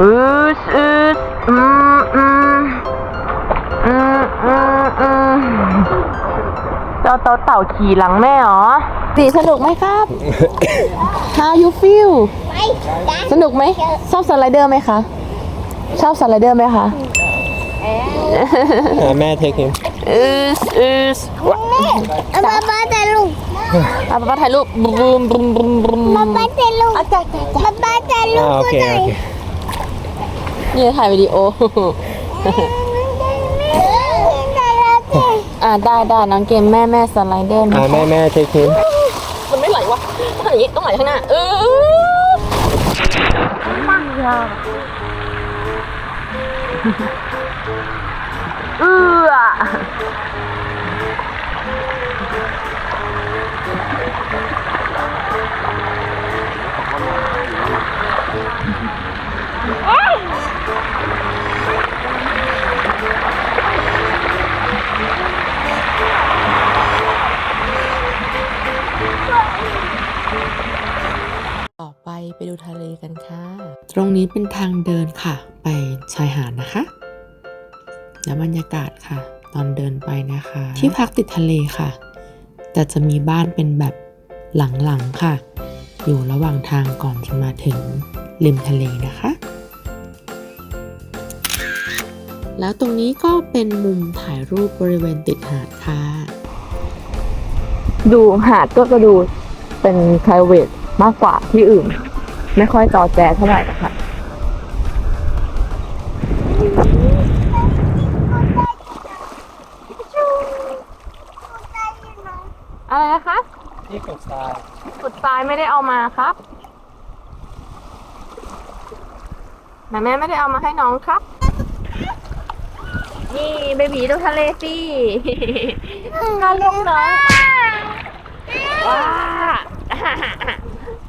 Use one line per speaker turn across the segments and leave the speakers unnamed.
อืสอืสอืมอืมอืมอืมอืมเจ้าเต่าเต่าขี่หลังแม่เหรอสีสนุกไหมครับ How you feel สนุกไหม ชอบสไลเดอร์ไหมคะ ชอบสไลเดอร์ไหมคะ
แม่เทคนิค
อืสอืส
เอาป๊าป๊าจะลูก
อะป๊าป๊าถ่ายรูปบูมบูมบูมบูม
ป๊าป๊าจะลูกป๊าป๊าจะลู
อ่ากโอ
คน
เค
ไหน
โอเค
นี่ถ่ายวิดีโอ อ่าได้ได้น้องเกมแม่แม่สไลเดอร์นะ
อ่าแม่แม่เทคนิค
มันไม่ไหลวะต้องอย่างนี้ต้องไหลข้างหน้า เออปังยาเออ
ไปไปดูทะเลกันค่ะ ตรงนี้เป็นทางเดินค่ะ ไปชายหาดนะคะ และบรรยากาศค่ะ ตอนเดินไปนะคะ ที่พักติดทะเลค่ะ แต่จะมีบ้านเป็นแบบหลังๆค่ะ อยู่ระหว่างทางก่อนจะมาถึงริมทะเลนะคะ แล้วตรงนี้ก็เป็นมุมถ่ายรูปบริเวณติดหาดค่ะ
ดูหาดก็จะดูเป็น p r i v a t มากกว่าที่อื่น ไม่ค่อยจอแจเท่าไหร่นะคะอะไรนะคะ
ที่กดทราย
ขุดทรายไม่ได้เอามาครับแต่แม่ไม่ได้เอามาให้น้องครับ นี่เบบีดูทะเลสิงานลงน้องว้า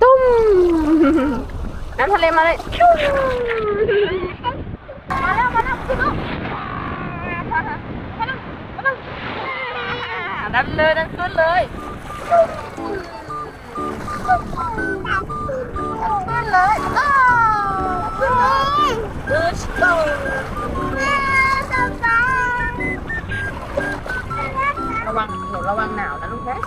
ตุ้ม น้ำทะเลมาเลยชุ่มาแล้วมาแล้วขึ้นแล้วมาแล้วมาแล้วดันเลยดันขึ้นเลยขึ้นเลยอ้าวดูชิโตระวังหนูระวังหนาวนะลูกนะ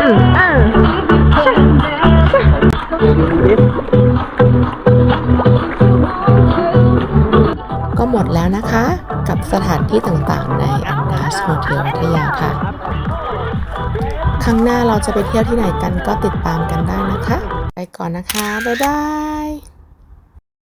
อืมเออ
ก็หมดแล้วนะคะ กับสถานที่ต่างๆ ในอันดาสโฮเทลพัทยาค่ะ ครั้งหน้าเราจะไปเที่ยวที่ไหนกันก็ติดตามกันได้นะคะ ไปก่อนนะคะ บ๊ายบาย